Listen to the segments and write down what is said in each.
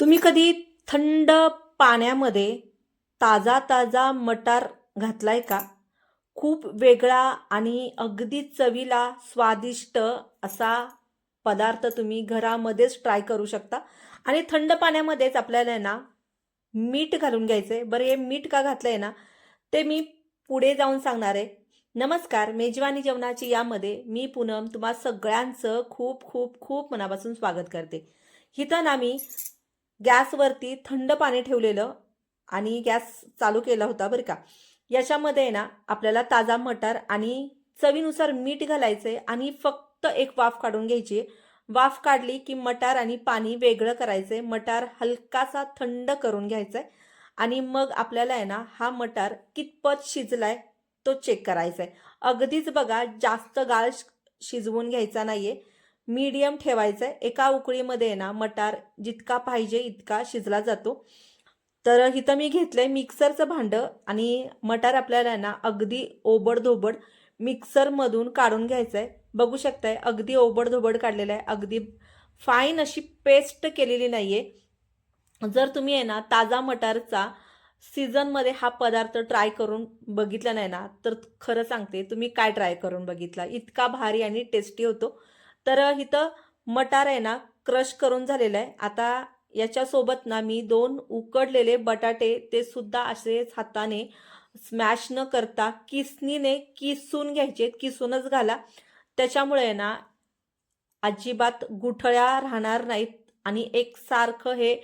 तुम्ही कधी थंड पाण्यामध्ये ताजा ताजा मटार घातलाय का? खूप वेगळा आणि अगदी चवीला स्वादिष्ट असा पदार्थ तुम्ही घरामध्येच ट्राय करू शकता. आणि थंड पाण्यामध्येच आपल्याला आहे ना मीठ घालून घ्यायचं आहे बरं हे मीठ का घातलं आहे ना ते मी पुढे जाऊन सांगणार आहे. नमस्कार मेजवानी जेवणाची यामध्ये मी पूनम तुम्हा सगळ्यांचं खूप खूप खूप मनापासून स्वागत करते. इथं ना मी गॅसवरती थंड पाणी ठेवलेलं आणि गॅस चालू केला होता बरं का. याच्यामध्ये आहे ना आपल्याला ताजा मटार आणि चवीनुसार मीठ घालायचं आहे आणि फक्त एक वाफ काढून घ्यायची. आहे. वाफ काढली की मटार आणि पाणी वेगळं करायचं आहे मटार हलकासा थंड करून घ्यायचा आहे आणि मग आपल्याला आहे ना हा मटार कितपत शिजलाय तो चेक करायचा आहे अगदीच बघा जास्त गाळ शिजवून घ्यायचा नाहीये. मीडियम ठेवायचं आहे एका उकळीमध्ये आहे ना मटार जितका पाहिजे इतका शिजला जातो. तर इथं मी घेतलं आहे मिक्सरचं भांडं आणि मटार आपल्याला आहे ना अगदी ओबडधोबड मिक्सरमधून काढून घ्यायचं आहे बघू शकताय अगदी ओबडधोबड काढलेलं आहे. अगदी फाईन अशी पेस्ट केलेली नाही आहे जर तुम्ही आहे ना ताजा मटारचा सीझनमध्ये हा पदार्थ ट्राय करून बघितला नाही ना तर खरं सांगते तुम्ही काय ट्राय करून बघितला? इतका भारी आणि टेस्टी होतो. तर इथं मटार आहे ना क्रश करून झालेलं आहे. आता याच्यासोबत ना मी दोन उकडलेले बटाटे ते सुद्धा असेच हाताने स्मॅश न करता किसनीने किसून घ्यायचे किसूनच घाला. त्याच्यामुळे ना अजिबात गुठळ्या राहणार नाहीत आणि एकसारखं हे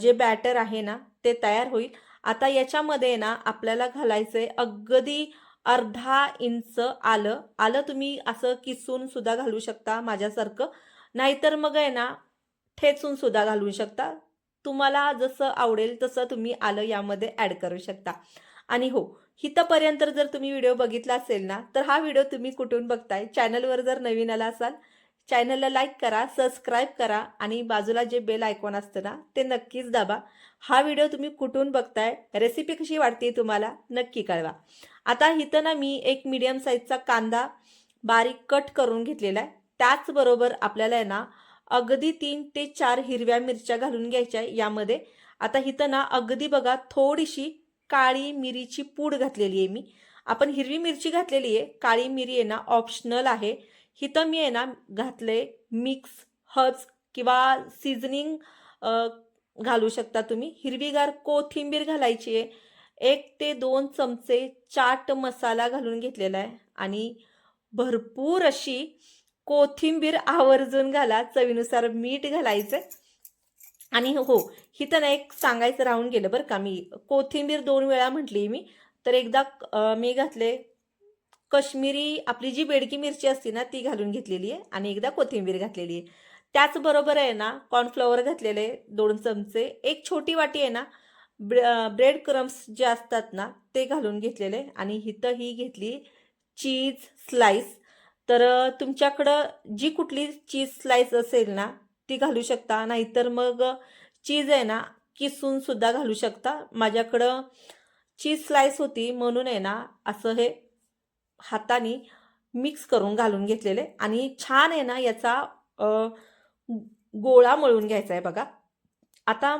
जे बॅटर आहे ना ते तयार होईल. आता याच्यामध्ये ना आपल्याला घालायचं आहे अगदी अर्धा इंच आलं. आलं तुम्ही असं किसून सुद्धा घालू शकता माझ्यासारखं. नाहीतर मग आहे ना ठेचून सुद्धा घालू शकता. तुम्हाला जसं आवडेल तसं तुम्ही आलं यामध्ये ॲड करू शकता. आणि हो इथंपर्यंत जर तुम्ही व्हिडिओ बघितला असेल ना तर हा व्हिडिओ तुम्ही कुठून बघताय? चॅनलवर जर नवीन आला असाल चॅनलला लाईक करा सबस्क्राईब करा आणि बाजूला जे बेल आयकॉन असतं ना ते नक्कीच दाबा. हा व्हिडिओ तुम्ही कुठून बघताय रेसिपी कशी वाटते तुम्हाला नक्की कळवा. आता इथं ना मी एक मीडियम साईजचा कांदा बारीक कट करून घेतलेला आहे. त्याचबरोबर आपल्याला आहे ना अगदी तीन ते चार हिरव्या मिरच्या घालून घ्यायच्या यामध्ये. आता इथं ना अगदी बघा थोडीशी काळी मिरीची पूड घातलेली आहे मी. आपण हिरवी मिरची घातलेली आहे. काळी मिरी आहे ना ऑप्शनल आहे. इथं मी आहे ना घातले मिक्स हर्ब्स किंवा सिझनिंग घालू शकता तुम्ही. हिरवीगार कोथिंबीर घालायची आहे. एक ते दोन चमचे चाट मसाला घालून घेतलेला आहे. आणि भरपूर अशी कोथिंबीर आवर्जून घाला. चवीनुसार मीठ घालायचं आणि हो इथं ना एक सांगायचं राहून गेलं बरं का. मी कोथिंबीर दोन वेळा म्हटली मी. तर एकदा मी घातले कश्मीरी आपली जी बेडकी मिरची असते ना ती घालून घेतलेली आहे आणि एकदा कोथिंबीर घातलेली आहे. त्याचबरोबर आहे ना कॉर्नफ्लॉवर घातलेले दोन चमचे. एक छोटी वाटी आहे ना ब्रेड क्रम्स जे असतात ना ते घालून घेतलेले आणि इथं ही घेतली चीज स्लाईस तर तुमच्याकडं जी कुठली चीज स्लाईस असेल ना ती घालू शकता. नाहीतर मग चीज आहे ना किसून सुद्धा घालू शकता. माझ्याकडं चीज स्लाईस होती म्हणून आहे ना असं हे हाताने मिक्स करून घालून घेतलेले. आणि छान आहे ना याचा गोळा मळून घ्यायचा आहे बघा. आता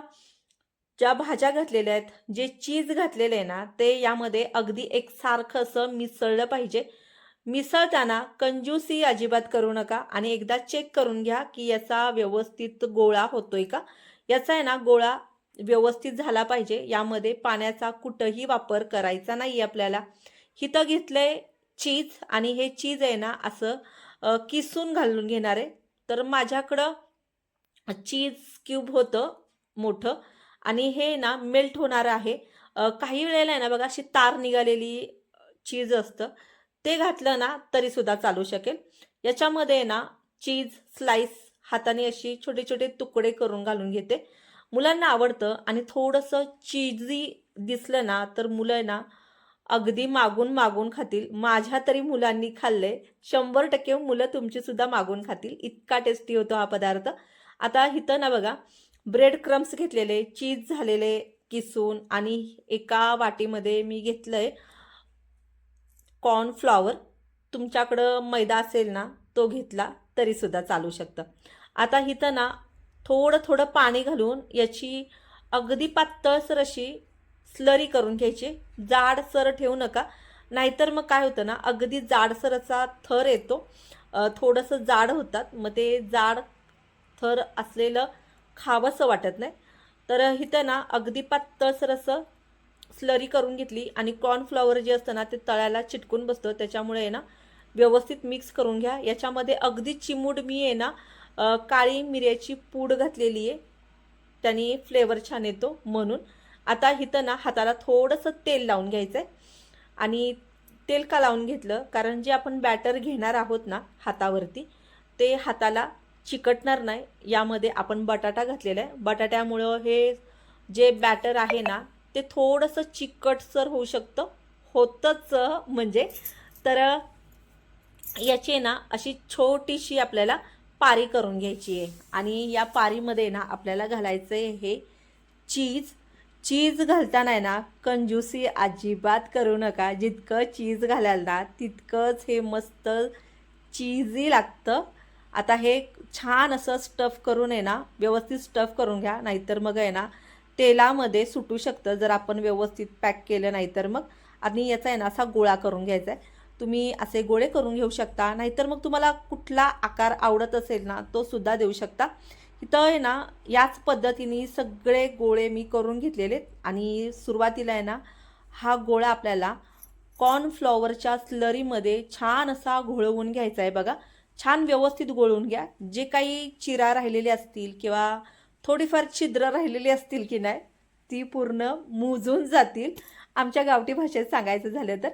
ज्या भाज्या घातलेल्या आहेत जे चीज घातलेलं आहे ना ते यामध्ये अगदी एकसारखं असं मिसळलं पाहिजे. मिसळताना कंजूसी अजिबात करू नका आणि एकदा चेक करून घ्या की याचा व्यवस्थित गोळा होतोय का. याचा आहे ना गोळा व्यवस्थित झाला पाहिजे. यामध्ये पाण्याचा कुठंही वापर करायचा नाही आपल्याला. इथं घेतलंय चीज आणि हे चीज आहे ना असं किसून घालून घेणार. आहे तर माझ्याकडं चीज क्यूब होतं मोठं आणि हे ना मेल्ट होणार आहे. काही वेळेला आहे ना बघा अशी तार निघालेली चीज असतं. ते घातलं ना तरी सुद्धा चालू शकेल. याच्यामध्ये ना चीज स्लाइस हाताने अशी छोटे छोटे तुकडे करून घालून घेते. मुलांना आवडतं आणि थोडंसं चीजी दिसलं ना तर मुलं आहे ना अगदी मागून मागून खातील. माझ्या तरी मुलांनी खाल्ले शंभर टक्के मुलं तुमची सुद्धा मागून खातील. इतका टेस्टी होतो हा पदार्थ. आता इथं ना बघा ब्रेड क्रम्स घेतलेले चीज झालेले किसून आणि एका वाटीमध्ये मी घेतलंय कॉर्नफ्लॉवर तुमच्याकडं मैदा असेल ना तो घेतला तरीसुद्धा चालू शकतं. आता इथं ना थोडं थोडं पाणी घालून याची अगदी पातळसर अशी स्लरी करून घ्यायची. जाडसर ठेवू नका. नाहीतर मग काय होतं ना अगदी जाडसरचा थर येतो. थोडंसं जाड होतात. मग ते जाड थर असलेलं खावंसं वाटत नाही. तर इथं ना अगदी पातळसर असं स्लरी करून घेतली आणि कॉर्नफ्लॉवर जे असतं ना ते तळ्याला चिटकून बसतं. त्याच्यामुळे आहे ना व्यवस्थित मिक्स करून घ्या. याच्यामध्ये अगदी चिमूड मी आहे ना काळी मिऱ्याची पूड घातलेली आहे. त्याने फ्लेवर छान येतो म्हणून. आता इथं ना हाताला थोडंसं तेल लावून घ्यायचं आहे आणि तेल का लावून घेतलं? कारण जे आपण बॅटर घेणार आहोत ना हातावरती ते हाताला चिकटणार नाही. यामध्ये आपण बटाटा घातलेला आहे. बटाट्यामुळं हे जे बॅटर आहे ना ते थोडंसं चिकटसर होऊ शकतं. होतंच म्हणजे. तर याची ना अशी छोटीशी आपल्याला पारी करून घ्यायची आहे. आणि या पारीमध्ये ना आपल्याला घालायचं आहे हे चीज चीज घालताना आहे ना कंजूसी अजिबात करू नका. जितकं चीज घालाल ना तितकंच हे मस्त चीजी लागतं. आता हे छान असं स्टफ करून आहे ना व्यवस्थित स्टफ करून घ्या. नाहीतर मग आहे ना तेलामध्ये सुटू शकतं. जर आपण व्यवस्थित पॅक केलं नाही तर मग. आणि याचा आहे ना असा गोळा करून घ्यायचा आहे. तुम्ही असे गोळे करून घेऊ शकता. नाहीतर मग तुम्हाला कुठला आकार आवडत असेल ना तो सुद्धा देऊ शकता. इथं आहे ना याच पद्धतीने सगळे गोळे मी करून घेतलेले आहेत. आणि सुरुवातीला आहे ना हा गोळा आपल्याला कॉर्नफ्लॉवरच्या स्लरीमध्ये छान असा घोळवून घ्यायचा आहे बघा. छान व्यवस्थित गोळवून घ्या. जे काही चिरा राहिलेले असतील किंवा थोडीफार छिद्र राहिलेली असतील की नाही ती पूर्ण मुजून जातील. आमच्या गावठी भाषेत सांगायचं झालं तर.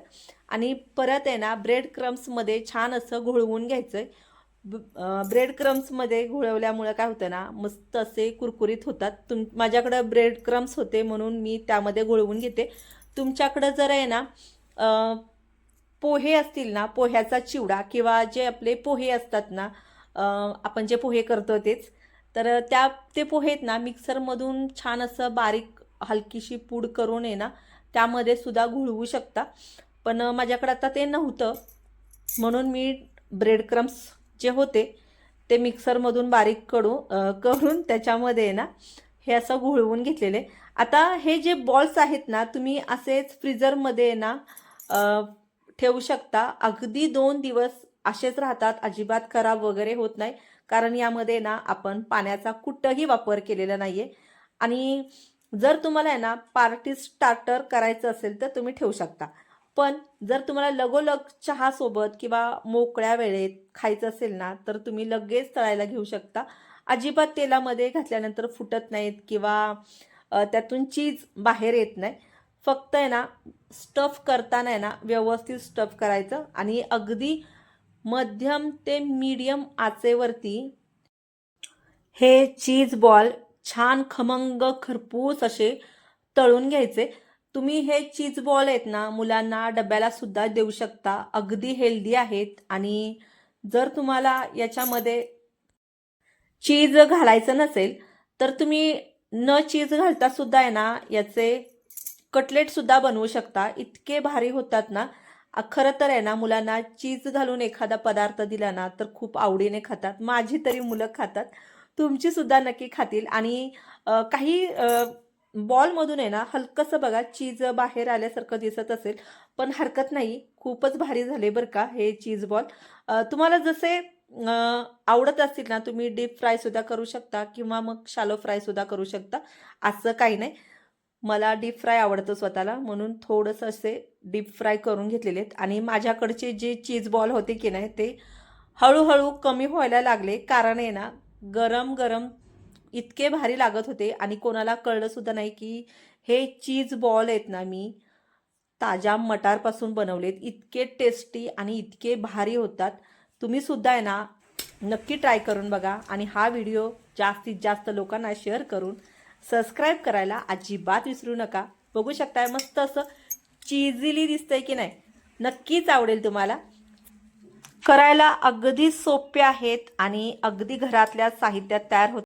आणि परत आहे ना ब्रेड क्रम्समध्ये छान असं घोळवून घ्यायचं आहे ब्रेड क्रम्समध्ये घोळवल्यामुळं काय होतं ना मस्त असे कुरकुरीत होतात. तुम माझ्याकडं ब्रेड क्रम्स होते म्हणून मी त्यामध्ये घोळवून घेते. तुमच्याकडं जर आहे ना पोहे असतील ना पोह्याचा चिवडा किंवा जे आपले पोहे असतात ना आपण जे पोहे करतो तेच तर त्या ते पोहे आहेत ना मिक्सरमधून छान असं बारीक हलकीशी पूड करून आहे ना त्यामध्ये सुद्धा घोळवू शकता. पण माझ्याकडे आता ते नव्हतं म्हणून मी ब्रेड क्रम्स जे होते ते मिक्सरमधून बारीक कडू करून त्याच्यामध्ये आहे ना हे असं घोळवून घेतलेले. आता हे जे बॉल्स आहेत ना तुम्ही असेच फ्रीजरमध्ये आहे ना ठेवू शकता. अगदी दोन दिवस असेच राहतात अजिबात खराब वगैरे होत नाही. कारण यामध्ये ना आपण पाण्याचा कुठंही वापर केलेला नाही आहे आणि जर तुम्हाला आहे ना पार्टी स्टार्टर करायचं असेल तर तुम्ही ठेवू शकता. पण जर तुम्हाला लगोलग चहासोबत किंवा मोकळ्या वेळेत खायचं असेल ना तर तुम्ही लगेच तळायला घेऊ शकता. अजिबात तेलामध्ये घातल्यानंतर फुटत नाहीत किंवा त्यातून चीज बाहेर येत नाही. फक्त आहे ना स्टफ करताना आहे ना व्यवस्थित स्टफ करायचं आणि अगदी मध्यम ते मीडियम आचेवरती हे चीज बॉल छान खमंग खरपूस असे तळून घ्यायचे. तुम्ही हे चीज बॉल आहेत ना मुलांना डब्याला सुद्धा देऊ शकता. अगदी हेल्दी आहेत आणि जर तुम्हाला याच्यामध्ये चीज घालायचं नसेल तर तुम्ही न चीज घालता सुद्धा आहे ना याचे कटलेट सुद्धा बनवू शकता. इतके भारी होतात ना. खरं तर आहे ना मुलांना चीज घालून एखादा पदार्थ दिला ना तर खूप आवडीने खातात. माझी तरी मुलं खातात. तुमची सुद्धा नक्की खातील. आणि काही बॉलमधून आहे ना हलकंसं बघा चीज बाहेर आल्यासारखं दिसत असेल. पण हरकत नाही खूपच भारी झाले बरं का हे चीज बॉल. तुम्हाला जसे आवडत असतील ना तुम्ही डीप फ्रायसुद्धा करू शकता किंवा मग शालो फ्रायसुद्धा करू शकता. असं काही नाही. मला डीप फ्राय आवडतं स्वतःला म्हणून थोडंसं असे डीप फ्राय करून घेतलेले आहेत. आणि माझ्याकडचे जे चीज बॉल होते की नाही ते हळूहळू कमी व्हायला लागले. कारण आहे ना गरम गरम इतके भारी लागत होते आणि कोणाला कळलं सुद्धा नाही की हे चीज बॉल आहेत ना मी ताज्या मटारपासून बनवलेत. इतके टेस्टी आणि इतके भारी होतात. तुम्ही सुद्धा आहे ना नक्की ट्राय करून बघा आणि हा व्हिडिओ जास्तीत जास्त लोकांना शेअर करून सबस्क्राईब करायला अजिबात विसरू नका. बघू शकताय मस्त असं चिझिली दिसतंय की नाही? नक्कीच आवडेल तुम्हाला. करायला अगदी सोपे आहेत आणि अगदी घरातल्या साहित्यात तयार होत